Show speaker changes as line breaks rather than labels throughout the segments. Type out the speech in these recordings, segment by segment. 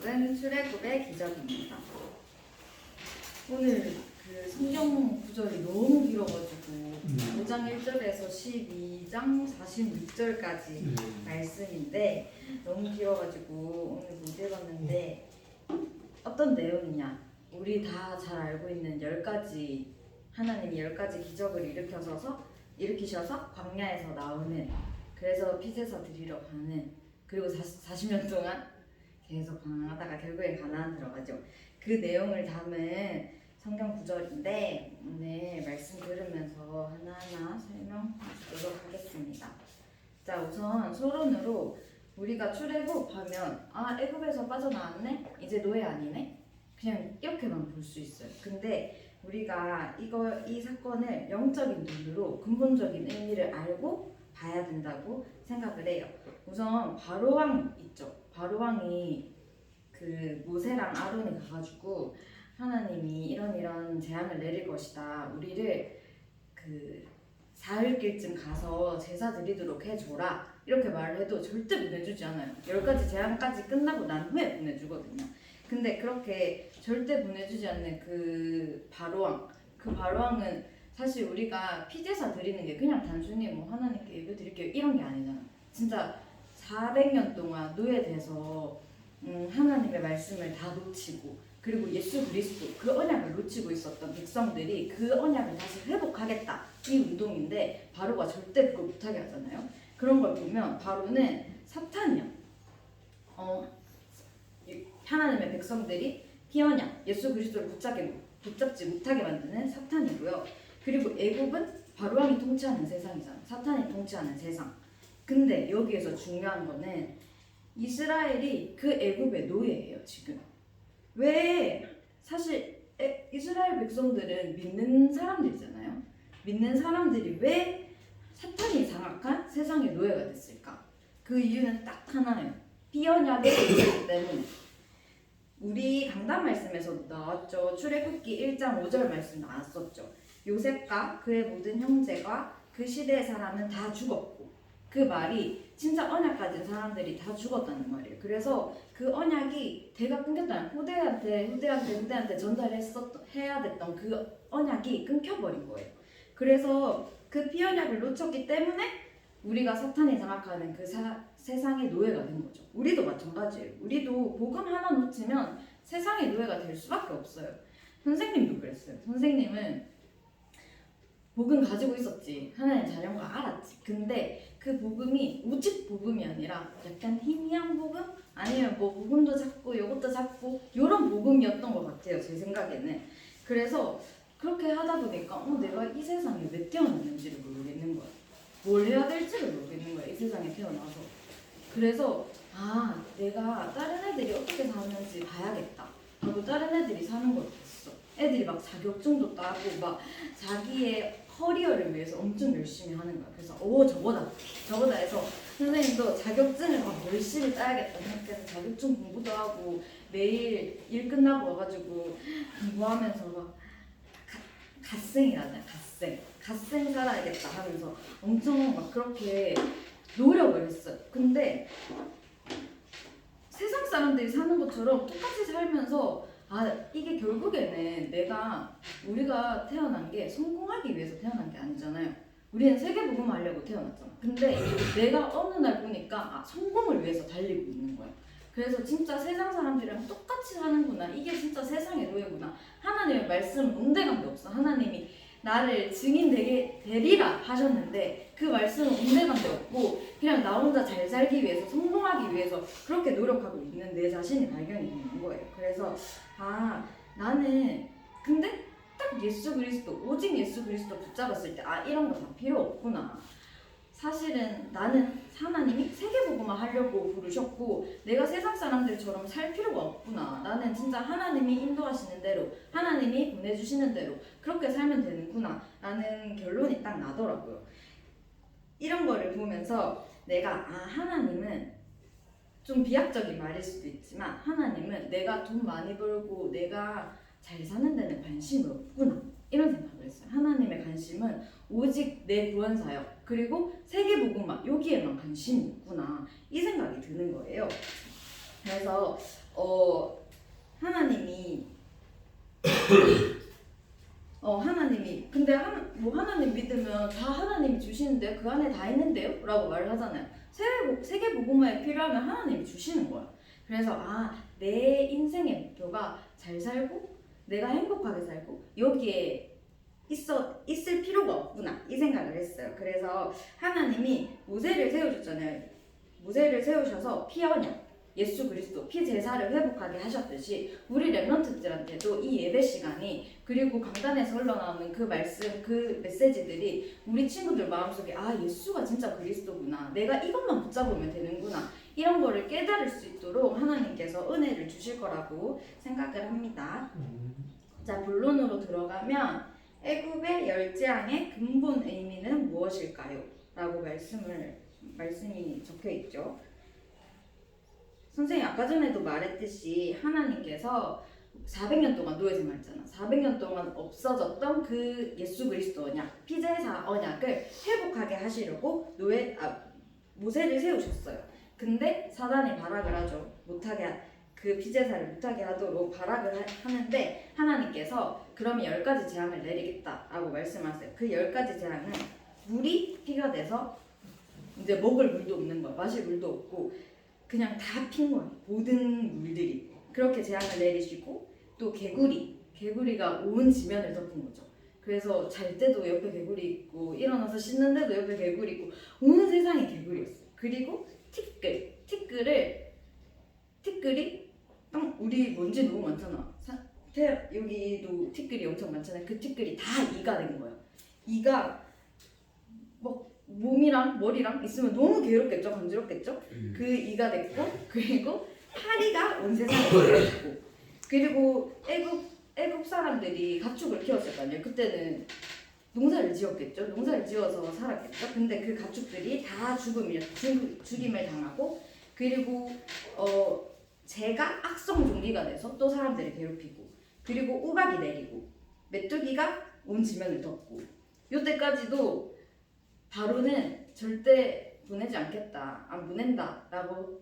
제목은 출애굽의 기적입니다. 오늘 그 성경 구절이 너무 길어가지고
음.
5장 1절에서 12장 46절까지
음.
말씀인데 너무 길어가지고 오늘 못 읽었는데 어떤 내용이냐 우리 다 잘 알고 있는 열 가지 하나님이 열 가지 기적을 일으켜서 일으키셔서 광야에서 나오는 그래서 피제사 드리러 가는 그리고 40, 년 동안 계속 방황하다가 결국에 가나안 들어가죠 그 내용을 담은 성경 구절인데 오늘 말씀 들으면서 하나하나 설명하도록 하겠습니다. 자 우선 서론으로 우리가 출애굽하면 아 애굽에서 빠져나왔네 이제 노예 아니네 그냥 이렇게만 볼 수 있어요. 근데 우리가 이거 이 사건을 영적인 눈으로 근본적인 의미를 알고 봐야 된다고 생각을 해요. 우선 바로왕 있죠. 바로왕이 그 모세랑 아론이 가가지고 하나님이 이런 이런 재앙을 내릴 것이다. 우리를 그 사흘길쯤 가서 제사 드리도록 해줘라. 이렇게 말을 해도 절대 보내주지 않아요. 열 가지 재앙까지 끝나고 난 후에 보내주거든요. 근데 그렇게 절대 보내주지 않는 그 바로왕, 그 바로왕은 사실 우리가 피제사 드리는 게 그냥 단순히 뭐 하나님께 예배 드릴게요 이런 게 아니잖아. 진짜 400년 동안 노예돼서 음, 하나님의 말씀을 다 놓치고 그리고 예수 그리스도 그 언약을 놓치고 있었던 백성들이 그 언약을 다시 회복하겠다 이 운동인데 바로가 절대 그걸 못하게 하잖아요. 그런 걸 보면 바로는 사탄이야. 어, 이- 하나님의 백성들이 피언약 예수 그리스도를 붙잡게 붙잡지 못하게 만드는 사탄이고요. 그리고 애굽은 바로왕이 통치하는 세상이잖아. 사탄이 통치하는 세상. 근데 여기에서 중요한 거는 이스라엘이 그 애굽의 노예예요 지금. 왜 사실 에- 이스라엘 백성들은 믿는 사람들이잖아요. 믿는 사람들이 왜 사탄이 장악한 세상의 노예가 됐을까? 그 이유는 딱 하나예요. 피언약의 존재이기 때문에. 우리 강단 말씀에서도 나왔죠. 출애굽기 1장 5절 말씀 나왔었죠. 요셉과 그의 모든 형제가 그 시대의 사람은 다 죽었고 그 말이 진짜 언약 가진 사람들이 다 죽었다는 말이에요. 그래서 그 언약이 대가 끊겼다는 후대한테 후대한테 후대한테 전달했었 해야 됐던 그 언약이 끊겨버린 거예요. 그래서 그 피언약을 놓쳤기 때문에 우리가 사탄이 장악하는 그 사- 세상의 노예가 된 거죠. 우리도 마찬가지예요. 우리도 복음 하나 놓치면 세상의 노예가 될 수밖에 없어요. 선생님도 그랬어요. 선생님은 복음 가지고 있었지. 하나님 자녀인 거 알았지. 근데 그 복음이 오직 복음이 아니라 약간 희미한 복음? 아니면 뭐 복음도 잡고 이것도 잡고 이런 복음이었던 것 같아요. 제 생각에는. 그래서 그렇게 하다 보니까 어, 내가 이 세상에 왜 태어났는지를 모르겠는 거야. 뭘 해야 될지를 모르겠는 거야. 이 세상에 태어나서. 그래서 아 내가 다른 애들이 어떻게 사는지 봐야겠다. 하고 다른 애들이 사는 걸. 애들이 막 자격증도 따고 막 자기의 커리어를 위해서 엄청 열심히 하는 거야. 그래서 오 저거다, 저거다 해서 선생님도 자격증을 막 열심히 따야겠다 생각해서 자격증 공부도 하고 매일 일 끝나고 와가지고 공부하면서 막 가- 갓생이라잖아요. 갓생, 갓생 살아야겠다 하면서 엄청 막 그렇게 노력을 했어요. 근데 세상 사람들이 사는 것처럼 똑같이 살면서 아 이게 결국에는 내가 우리가 태어난 게 성공하기 위해서 태어난 게 아니잖아요. 우리는 세계 복음 하려고 태어났잖아. 근데 내가 어느 날 보니까 아, 성공을 위해서 달리고 있는 거야. 그래서 진짜 세상 사람들이랑 똑같이 사는구나. 이게 진짜 세상의 노예구나. 하나님의 말씀은 온데간데 없어. 하나님이 나를 증인 되게 되리라 하셨는데 그 말씀은 온데간데 없고 그냥 나 혼자 잘 살기 위해서 성공하기 위해서 그렇게 노력하고 있는 내 자신이 발견이 되는 거예요. 그래서 아 나는 근데 딱 예수 그리스도 오직 예수 그리스도 붙잡았을 때 아 이런 거 다 필요 없구나. 사실은 나는 하나님이 세계복음화 하려고 부르셨고 내가 세상 사람들처럼 살 필요가 없구나. 진짜 하나님이 인도하시는 대로 하나님이 보내주시는 대로 그렇게 살면 되는구나. 라는 결론이 딱 나더라고요. 이런 거를 보면서 내가 아 하나님은 좀 비약적인 말일 수도 있지만 하나님은 내가 돈 많이 벌고 내가 잘 사는 데는 관심이 없구나 이런 생각을 했어요. 하나님의 관심은 오직 내 구원 사역 그리고 세계 복음화 여기에만 관심이 있구나 이 생각이 드는 거예요. 그래서 어 하나님이 어 하나님이. 근데 하나 뭐 하나님 믿으면 다 하나님이 주시는데요 그 안에 다 있는데요 라고 말을 하잖아요. 세계 세계 복음화에 필요하면 하나님이 주시는 거야. 그래서 아 내 인생의 목표가 잘 살고 내가 행복하게 살고 여기에 있어 있을 필요가 없구나. 이 생각을 했어요. 그래서 하나님이 모세를 세우셨잖아요. 모세를 세우셔서 피 언약 예수 그리스도 피 제사를 회복하게 하셨듯이 우리 랩런트들한테도 이 예배 시간이 그리고 강단에서 흘러나오는 그 말씀 그 메시지들이 우리 친구들 마음속에 아 예수가 진짜 그리스도구나 내가 이것만 붙잡으면 되는구나 이런 거를 깨달을 수 있도록 하나님께서 은혜를 주실 거라고 생각을 합니다. 자 본론으로 들어가면 애굽의 열 재앙의 근본 의미는 무엇일까요? 라고 말씀을 말씀이 적혀 있죠. 선생님 아까 전에도 말했듯이 하나님께서 400년 동안 노예 생활했잖아. 400년 동안 없어졌던 그 예수 그리스도 언약, 피제사 언약을 회복하게 하시려고 노예 아 모세를 세우셨어요. 근데 사단이 발악을 하죠. 못하게 하- 그 피제사를 못하게 하도록 발악을 하- 하는데 하나님께서 그러면 열 가지 재앙을 내리겠다라고 말씀하세요. 그 열 가지 재앙은 물이 피가 돼서 이제 먹을 물도 없는 거야. 마실 물도 없고 그냥 다 핀 거야. 모든 물들이 그렇게 재앙을 내리시고 또 개구리, 개구리가 온 지면을 덮은 거죠. 그래서 잘 때도 옆에 개구리 있고 일어나서 씻는데도 옆에 개구리 있고 온 세상이 개구리였어. 그리고 티끌, 티끌을 티끌이 땅 우리 먼지 너무 많잖아. 사, 태, 여기도 티끌이 엄청 많잖아요. 그 티끌이 다 이가 된 거야. 이가 뭐 몸이랑 머리랑 있으면 너무 괴롭겠죠, 간지럽겠죠. 그 이가 됐고 그리고 파리가 온 세상에 들어있고 그리고 애국 애국 사람들이 가축을 키웠을 거 아니에요. 그때는 농사를 지었겠죠. 농사를 지어서 살았겠죠. 근데 그 가축들이 다 죽음을 죽, 죽임을 당하고 그리고 어 재가 악성 종기가 돼서 또 사람들을 괴롭히고 그리고 우박이 내리고 메뚜기가 온 지면을 덮고 요때까지도 바로는 절대 보내지 않겠다, 안 보낸다라고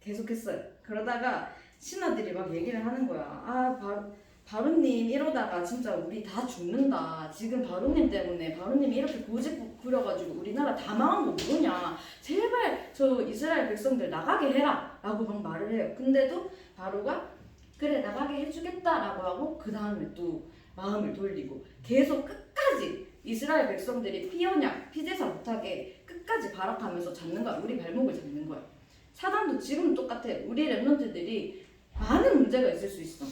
계속했어요. 그러다가 신하들이 막 얘기를 하는 거야. 아, 바, 바로님 이러다가 진짜 우리 다 죽는다. 지금 바로님 때문에 바로님이 이렇게 고집 부려가지고 우리나라 다 망한 거 모르냐. 제발 저 이스라엘 백성들 나가게 해라. 라고 막 말을 해요. 근데도 바로가 그래 나가게 해주겠다라고 하고 그 다음에 또 마음을 돌리고 계속 끝까지 이스라엘 백성들이 피언약, 피제사 못하게 끝까지 발악하면서 잡는 거야. 우리 발목을 잡는 거야. 사단도 지금 똑같아. 우리 랩런트들이 많은 문제가 있을 수 있어.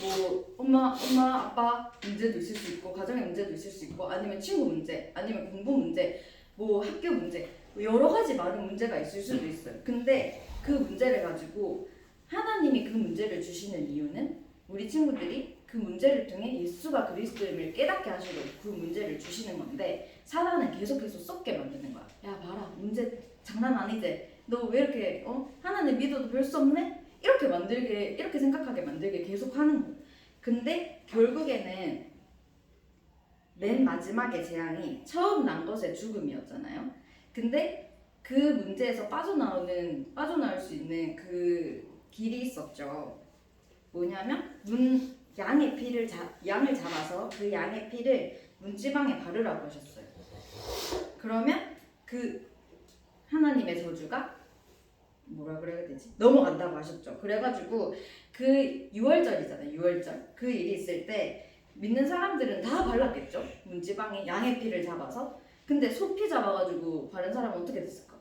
뭐 엄마, 엄마, 아빠 문제도 있을 수 있고 가정의 문제도 있을 수 있고 아니면 친구 문제, 아니면 공부 문제, 뭐 학교 문제 뭐 여러 가지 많은 문제가 있을 수도 있어요. 근데 그 문제를 가지고 하나님이 그 문제를 주시는 이유는 우리 친구들이 그 문제를 통해 예수가 그리스도임을 깨닫게 하시려고 그 문제를 주시는 건데 사단은 계속해서 썩게 만드는 거야. 야 봐라 문제 장난 아니지? 너 왜 이렇게 어 하나님 믿어도 별 수 없네? 이렇게 만들게 이렇게 생각하게 만들게 계속 하는 거. 근데 결국에는 맨 마지막의 재앙이 처음 난 것의 죽음이었잖아요. 근데 그 문제에서 빠져나오는 빠져나올 수 있는 그 길이 있었죠. 뭐냐면 문 양의 피를 잡 양을 잡아서 그 양의 피를 문지방에 바르라고 하셨어요. 그러면 그 하나님의 저주가 뭐라 그래야 되지? 넘어간다고 하셨죠. 그래가지고 그 6월절이잖아요. 6월절 그 일이 있을 때 믿는 사람들은 다 발랐겠죠. 문지방에 양의 피를 잡아서 근데 소피 잡아가지고 바른 사람은 어떻게 됐을까?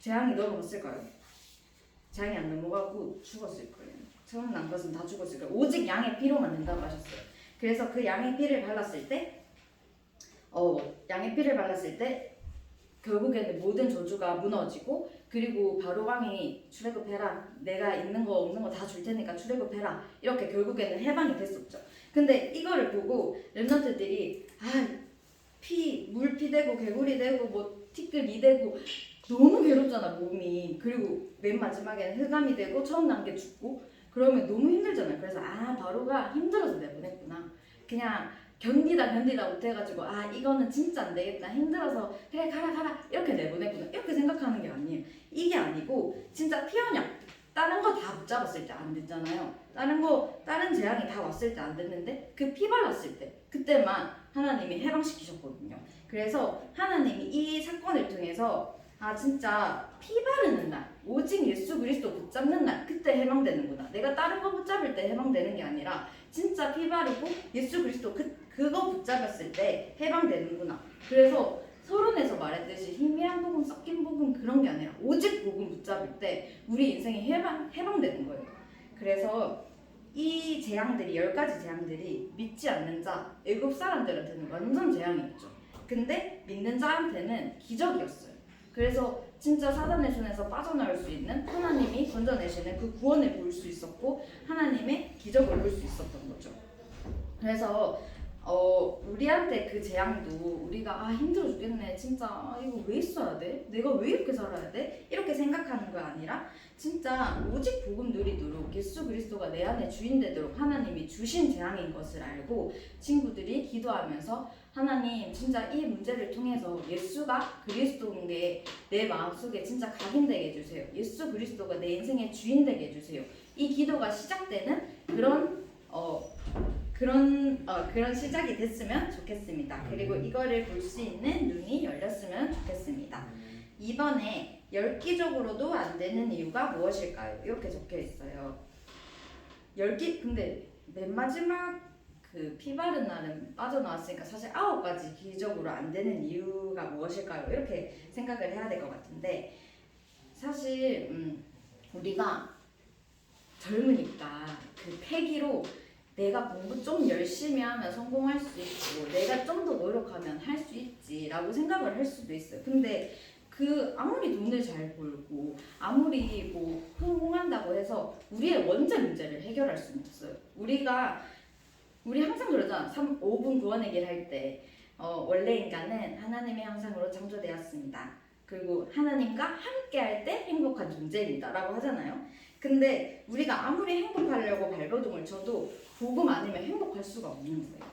재앙이 넘어갔을까요? 재앙이 안 넘어가고 죽었을 거예요. 처음 난 것은 다 거예요. 오직 양의 피로만 된다고 하셨어요. 그래서 그 양의 피를 발랐을 때, 어 양의 피를 발랐을 때 결국에는 모든 저주가 무너지고 그리고 바로 왕이 출애굽해라 내가 있는 거 없는 거 다 줄 테니까 출애굽해라 이렇게 결국에는 해방이 됐었죠. 근데 이거를 보고 랩런트들이 아피 물피 되고 개구리 되고 뭐 티끌 이 되고 너무 괴롭잖아 몸이 그리고 맨 마지막에는 흑암이 되고 처음 난 게 죽고 그러면 너무 힘들잖아요. 그래서 아 바로가 힘들어서 내보냈구나. 그냥 견디다 견디다 못해가지고 아 이거는 진짜 안 되겠다 힘들어서 그래 가라 가라 이렇게 내보냈구나 이렇게 생각하는 게 아니에요. 이게 아니고 진짜 피언약 다른 거 다 붙잡았을 때 안 됐잖아요. 다른 거 다른 재앙이 다 왔을 때 안 됐는데 그 피 발랐을 때 그때만 하나님이 해방시키셨거든요. 그래서 하나님이 이 사건을 통해서 아 진짜 피 바르는 날 오직 예수 그리스도 붙잡는 날 그때 해방되는구나. 내가 다른 거 붙잡을 때 해방되는 게 아니라 진짜 피 바르고 예수 그리스도 그 그거 붙잡았을 때 해방되는구나. 그래서 서론에서 말했듯이 희미한 복음, 섞인 복음 그런 게 아니라 오직 복음 붙잡을 때 우리 인생이 해방 해방되는 거예요. 그래서 이 재앙들이 열 가지 재앙들이 믿지 않는 자, 애굽 사람들한테는 완전 재앙이었죠. 근데 믿는 자한테는 기적이었어요. 그래서 진짜 사단의 손에서 빠져나올 수 있는 하나님이 건져내시는 그 구원을 볼 수 있었고 하나님의 기적을 볼 수 있었던 거죠. 그래서 어 우리한테 그 재앙도 우리가 아 힘들어 죽겠네. 진짜 아, 이거 왜 있어야 돼? 내가 왜 이렇게 살아야 돼? 이렇게 생각하는 거 아니라 진짜 오직 복음 누리도록 예수 그리스도가 내 안에 주인 되도록 하나님이 주신 재앙인 것을 알고 친구들이 기도하면서 하나님 진짜 이 문제를 통해서 예수가 그리스도인 게내 마음속에 진짜 각인되게 해주세요 예수 그리스도가 내 인생의 주인 되게 해주세요 이 기도가 시작되는 그런 어 그런 어, 그런 시작이 됐으면 좋겠습니다. 그리고 이거를 볼 수 있는 눈이 열렸으면 좋겠습니다. 이번에 엽기적으로도 안 되는 이유가 무엇일까요? 이렇게 적혀 있어요. 열기 근데 맨 마지막 그 피바른 날은 빠져나왔으니까 사실 아홉 가지 기적으로 안 되는 이유가 무엇일까요? 이렇게 생각을 해야 될 것 같은데 사실 음, 우리가 젊으니까 그 패기로 내가 공부 좀 열심히 하면 성공할 수 있고 내가 좀 더 노력하면 할 수 있지라고 생각을 할 수도 있어요. 근데 그 아무리 돈을 잘 벌고 아무리 뭐 성공한다고 해서 우리의 원자 문제를 해결할 수는 없어요. 우리가 우리 항상 그러잖아. 3, 5분 구원의 할때 어, 원래 인간은 하나님의 형상으로 창조되었습니다. 그리고 하나님과 함께 할 때 행복한 존재입니다 라고 하잖아요. 근데 우리가 아무리 행복하려고 발버둥을 쳐도 복음 아니면 행복할 수가 없는 거예요.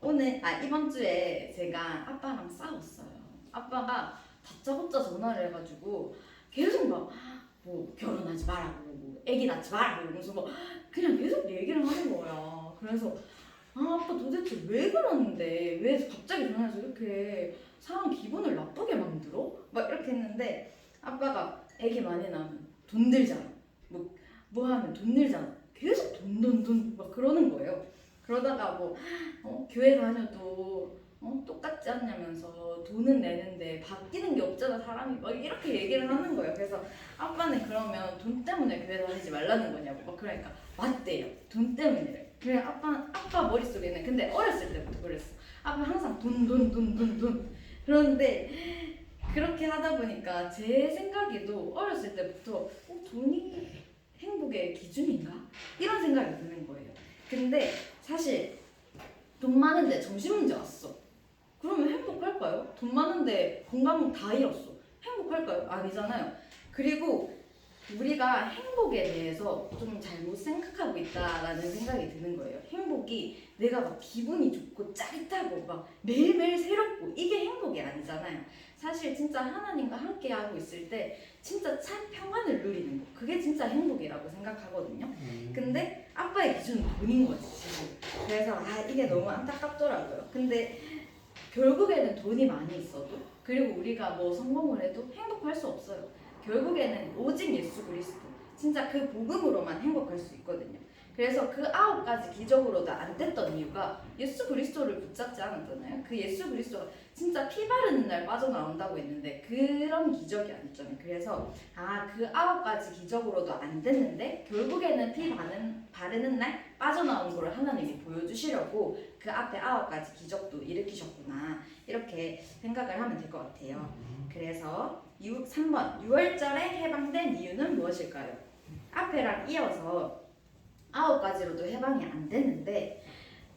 오늘 아 이번 주에 제가 아빠랑 싸웠어요. 아빠가 다짜고짜 전화를 해가지고 계속 막 뭐 결혼하지 말라고 뭐 애기 낳지 말라고 이러면서 막 그냥 계속 얘기를 하는 거야. 그래서 아 아빠 도대체 왜 그러는데 왜 갑자기 전화해서 이렇게 사람 기분을 나쁘게 만들어? 막 이렇게 했는데 아빠가 애기 많이 낳으면 돈 들잖아. 뭐, 뭐 하면 돈 들잖아. 계속 돈, 돈, 돈, 막 그러는 거예요. 그러다가 뭐, 어, 교회 다녀도, 어, 똑같지 않냐면서 돈은 내는데 바뀌는 게 없잖아, 사람이. 막 이렇게 얘기를 하는 거예요. 그래서 아빠는 그러면 돈 때문에 교회 다니지 말라는 거냐고. 막 그러니까, 맞대요. 돈 때문에. 그래, 아빠, 아빠 머릿속에는. 근데 어렸을 때부터 그랬어. 아빠 항상 돈, 돈, 돈, 돈, 돈. 그런데, 그렇게 하다 보니까 제 생각에도 어렸을 때부터 어, 돈이 행복의 기준인가? 이런 생각이 드는 거예요. 근데 사실 돈 많은데 점심 문제 왔어. 그러면 행복할까요? 돈 많은데 건강 다 잃었어. 행복할까요? 아니잖아요. 그리고 우리가 행복에 대해서 좀 잘못 생각하고 있다라는 생각이 드는 거예요. 행복이 내가 막 기분이 좋고 짜릿하고 막 매일매일 새롭고 이게 행복이 아니잖아요. 사실 진짜 하나님과 함께 하고 있을 때 진짜 참 평안을 누리는 거 그게 진짜 행복이라고 생각하거든요. 근데 아빠의 기준은 돈인 거지 지금. 그래서 아 이게 너무 안타깝더라고요. 근데 결국에는 돈이 많이 있어도 그리고 우리가 뭐 성공을 해도 행복할 수 없어요. 결국에는 오직 예수 그리스도 진짜 그 복음으로만 행복할 수 있거든요. 그래서 그 아홉 가지 기적으로 도 안 됐던 이유가 예수 그리스도를 붙잡지 않았잖아요. 그 예수 그리스도가 진짜 피 바르는 날 빠져나온다고 했는데 그런 기적이 아니잖아요. 그래서 아 그 아홉 가지 기적으로도 안 됐는데 결국에는 피 바르는, 바르는 날 빠져나온 걸 하나님이 보여주시려고 그 앞에 아홉 가지 기적도 일으키셨구나 이렇게 생각을 하면 될 것 같아요. 그래서 6, 3번 6월절에 해방된 이유는 무엇일까요? 앞에랑 이어서 아홉 가지로도 해방이 안 됐는데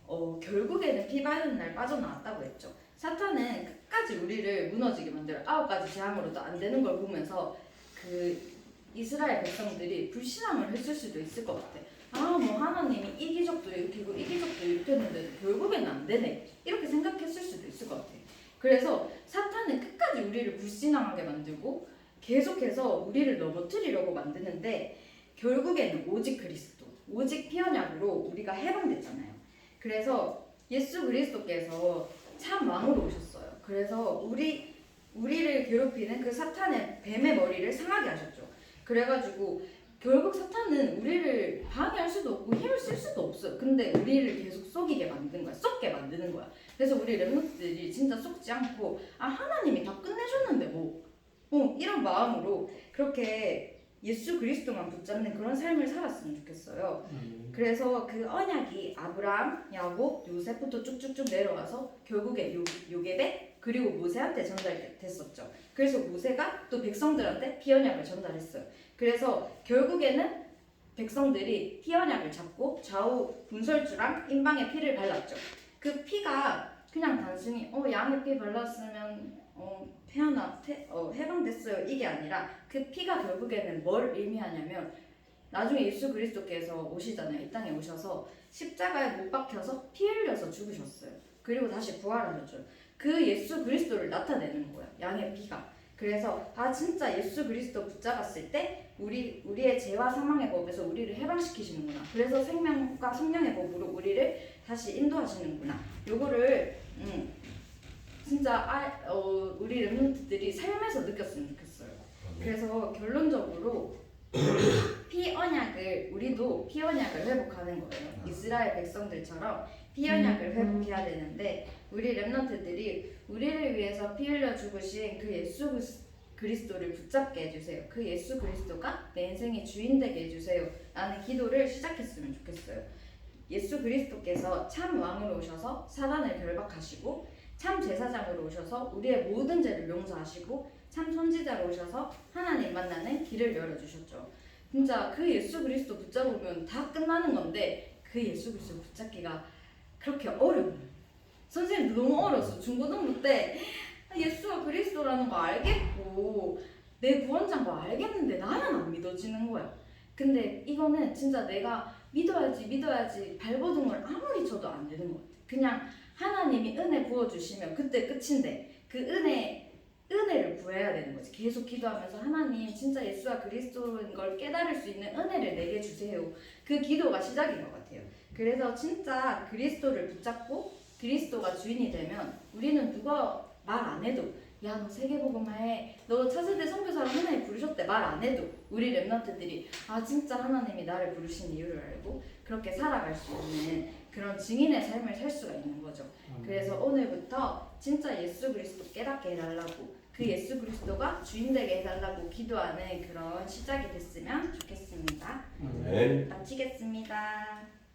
어, 결국에는 피 바르는 날 빠져나왔다고 했죠. 사탄은 끝까지 우리를 무너지게 만들어 아홉 가지 재앙으로도 안 되는 걸 보면서 그 이스라엘 백성들이 불신앙을 했을 수도 있을 것 같아. 아, 뭐 하나님이 이 기적도 일으키고 이 기적도 일으켰는데 결국에는 안 되네. 이렇게 생각했을 수도 있을 것 같아. 그래서 사탄은 끝까지 우리를 불신앙하게 만들고 계속해서 우리를 넘어뜨리려고 만드는데 결국에는 오직 그리스도, 오직 피언약으로 우리가 해방됐잖아요. 그래서 예수 그리스도께서 참 왕으로 오셨어요. 그래서 우리 우리를 괴롭히는 그 사탄의 뱀의 머리를 상하게 하셨죠. 그래가지고 결국 사탄은 우리를 방해할 수도 없고 힘을 쓸 수도 없어요. 근데 우리를 계속 속이게 만드는 거야. 썩게 만드는 거야. 그래서 우리 랩노트들이 진짜 속지 않고 아 하나님이 다 끝내줬는데 뭐 어, 이런 마음으로 그렇게 예수 그리스도만 붙잡는 그런 삶을 살았으면 좋겠어요. 그래서 그 언약이 아브라함, 야곱, 요셉부터 쭉쭉쭉 내려와서 결국에 요, 요게벳 그리고 모세한테 전달됐었죠. 그래서 모세가 또 백성들한테 피언약을 전달했어요. 그래서 결국에는 백성들이 피언약을 잡고 좌우 분설주랑 인방에 피를 발랐죠. 그 피가 그냥 단순히 어 양의 피 발랐으면 어 태어나 태, 어, 해방됐어요. 이게 아니라 그 피가 결국에는 뭘 의미하냐면 나중에 예수 그리스도께서 오시잖아요. 이 땅에 오셔서 십자가에 못 박혀서 피 흘려서 죽으셨어요. 그리고 다시 부활하셨죠 그 예수 그리스도를 나타내는 거예요 양의 피가. 그래서 아 진짜 예수 그리스도 붙잡았을 때 우리 우리의 죄와 사망의 법에서 우리를 해방시키시는구나. 그래서 생명과 성령의 법으로 우리를 다시 인도하시는구나. 요거를 음, 진짜 아, 어, 우리 랩런트들이 삶에서 느꼈으면 좋겠어요. 그래서 결론적으로 피 언약을 우리도 피 언약을 회복하는 거예요. 이스라엘 백성들처럼 피 언약을 회복해야 되는데 우리 랩런트들이 우리를 위해서 피 흘려 죽으신 그 예수 그리스- 그리스도를 붙잡게 해주세요. 그 예수 그리스도가 내 인생의 주인 되게 해주세요. 라는 기도를 시작했으면 좋겠어요. 예수 그리스도께서 참 왕으로 오셔서 사단을 결박하시고 참 제사장으로 오셔서 우리의 모든 죄를 용서하시고 참 선지자로 오셔서 하나님 만나는 길을 열어주셨죠. 진짜 그 예수 그리스도 붙잡으면 다 끝나는 건데 그 예수 그리스도 붙잡기가 그렇게 어려워요. 선생님도 너무 어려웠어. 중고등부 때 예수가 그리스도라는 거 알겠고 내 구원자인 거 알겠는데 나는 안 믿어지는 거야. 근데 이거는 진짜 내가 믿어야지 믿어야지 발버둥을 아무리 쳐도 안 되는 것 같아. 그냥 하나님이 은혜 부어주시면 그때 끝인데 그 은혜 은혜를 구해야 되는 거지. 계속 기도하면서 하나님 진짜 예수가 그리스도인 걸 깨달을 수 있는 은혜를 내게 주세요. 그 기도가 시작인 것 같아요. 그래서 진짜 그리스도를 붙잡고 그리스도가 주인이 되면 우리는 누가 말 안 해도 야 너 세계복음화해 너 차세대 선교사로 하나님 부르셨대 말 안 해도 우리 랩런트들이 아 진짜 하나님이 나를 부르신 이유를 알고 그렇게 살아갈 수 있는 그런 증인의 삶을 살 수가 있는 거죠. 그래서 오늘부터 진짜 예수 그리스도 깨닫게 해달라고 그 예수 그리스도가 주인 되게 해달라고 기도하는 그런 시작이 됐으면 좋겠습니다.
네.
마치겠습니다.